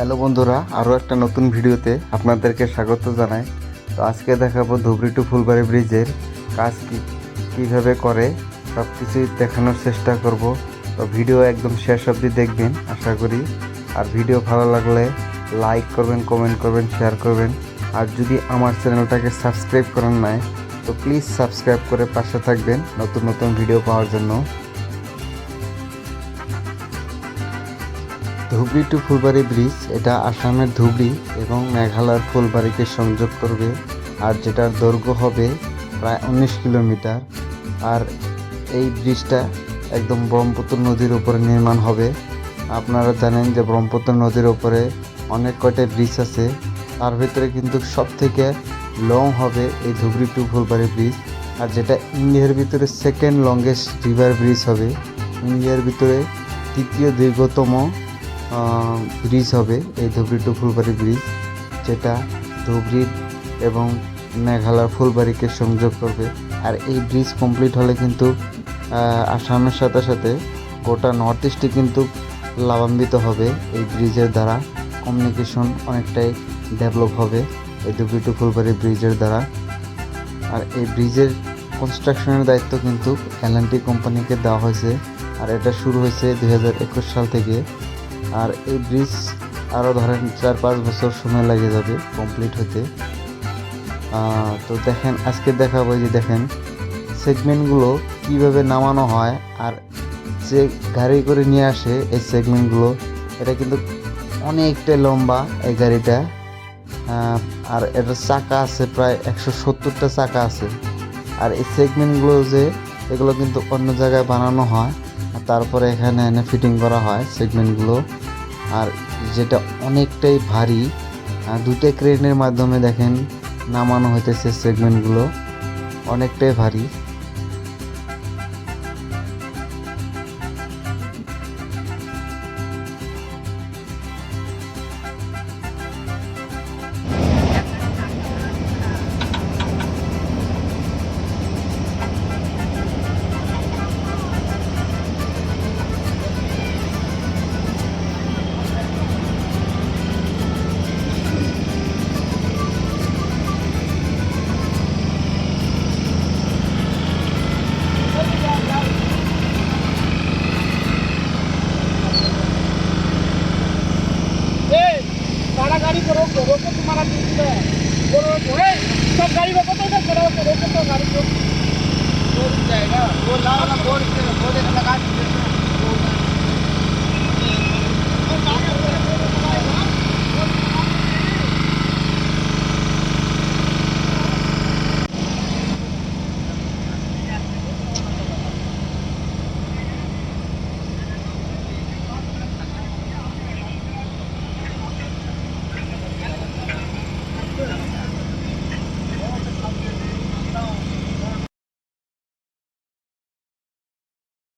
Hello বন্ধুরা আরও একটা নতুন ভিডিওতে আপনাদেরকে স্বাগত জানাই। তো আজকে দেখাবো ধুবড়ি টু ফুলবাড়ি ব্রিজের কাজ কী, কীভাবে করে সব কিছুই দেখানোর চেষ্টা করব। তো ভিডিও একদম শেষ অবধি দেখবেন, আশা করি। আর ভিডিও ভালো লাগলে লাইক করবেন, কমেন্ট করবেন, শেয়ার করবেন। আর যদি আমার চ্যানেলটাকে সাবস্ক্রাইব করেন নাই, তো প্লিজ সাবস্ক্রাইব করে পাশে থাকবেন নতুন নতুন ভিডিও পাওয়ার জন্য। ধুবড়ি টু ফুলবাড়ি ব্রিজ এটা আসামের ধুবড়ি এবং মেঘালয়ের ফুলবাড়িকে সংযোগ করবে আর যেটার দৈর্ঘ্য হবে প্রায় উনিশ কিলোমিটার। আর এই ব্রিজটা একদম ব্রহ্মপুত্র নদীর উপরে নির্মাণ হবে। আপনারা জানেন যে ব্রহ্মপুত্র নদীর উপরে অনেক কয়টা ব্রিজ আছে। তার ভিতরে কিন্তু সব থেকে লং হবে এই ধুবড়ি টু ফুলবাড়ি ব্রিজ আর যেটা ইন্ডিয়ার ভিতরে সেকেন্ড লংগেস্ট রিভার ব্রিজ হবে, ইন্ডিয়ার ভিতরে তৃতীয় দীর্ঘতম ব্রিজ হবে, এই ধুবড়ি টু ফুলবাড়ি ব্রিজ যেটা ধুবড়ি এবং মেঘালয় ফুলবাড়িকে সংযোগ করবে। আর এই ব্রিজ কমপ্লিট হলে কিন্তু আসামের সাথে সাথে গোটা নর্থ ইস্টে কিন্তু লাভান্বিত হবে এই ব্রিজের দ্বারা। কমিউনিকেশন অনেকটাই ডেভেলপ হবে এই ধুবড়ি টু ফুলবাড়ি ব্রিজের দ্বারা। আর এই ব্রিজের কনস্ট্রাকশনের দায়িত্ব কিন্তু এলএনটি কোম্পানিকে দেওয়া হয়েছে। আর এটা শুরু হয়েছে দু হাজার একুশ সাল থেকে। আর এই ব্রিজ আরও ধরেন চার পাঁচ বছর সময় লেগে যাবে কমপ্লিট হতে। তো দেখেন, আজকে দেখাবো যে দেখেন সেগমেন্টগুলো কীভাবে নামানো হয় আর যে গাড়ি করে নিয়ে আসে এই সেগমেন্টগুলো এটা কিন্তু অনেকটাই লম্বা এই গাড়িটা। আর এটার চাকা আছে প্রায় একশো সত্তরটা চাকা আছে। আর এই সেগমেন্টগুলো যে, এগুলো কিন্তু অন্য জায়গায় বানানো হয়। তারপরে এখানে এনে ফিটিং করা হয় সেগমেন্টগুলো আর যেটা অনেকটাই ভারী দুটো ক্রেনের মাধ্যমে দেখেন, নামানো হইতেছে সেগমেন্টগুলো অনেকটাই ভারী। असतो रोख तुम्हाला बरोबर सब गाडी रोखत होता बरोबर रोखत गाडी रोखत बोल जाएगा बोल लाओ ना बोल बोल देना लगा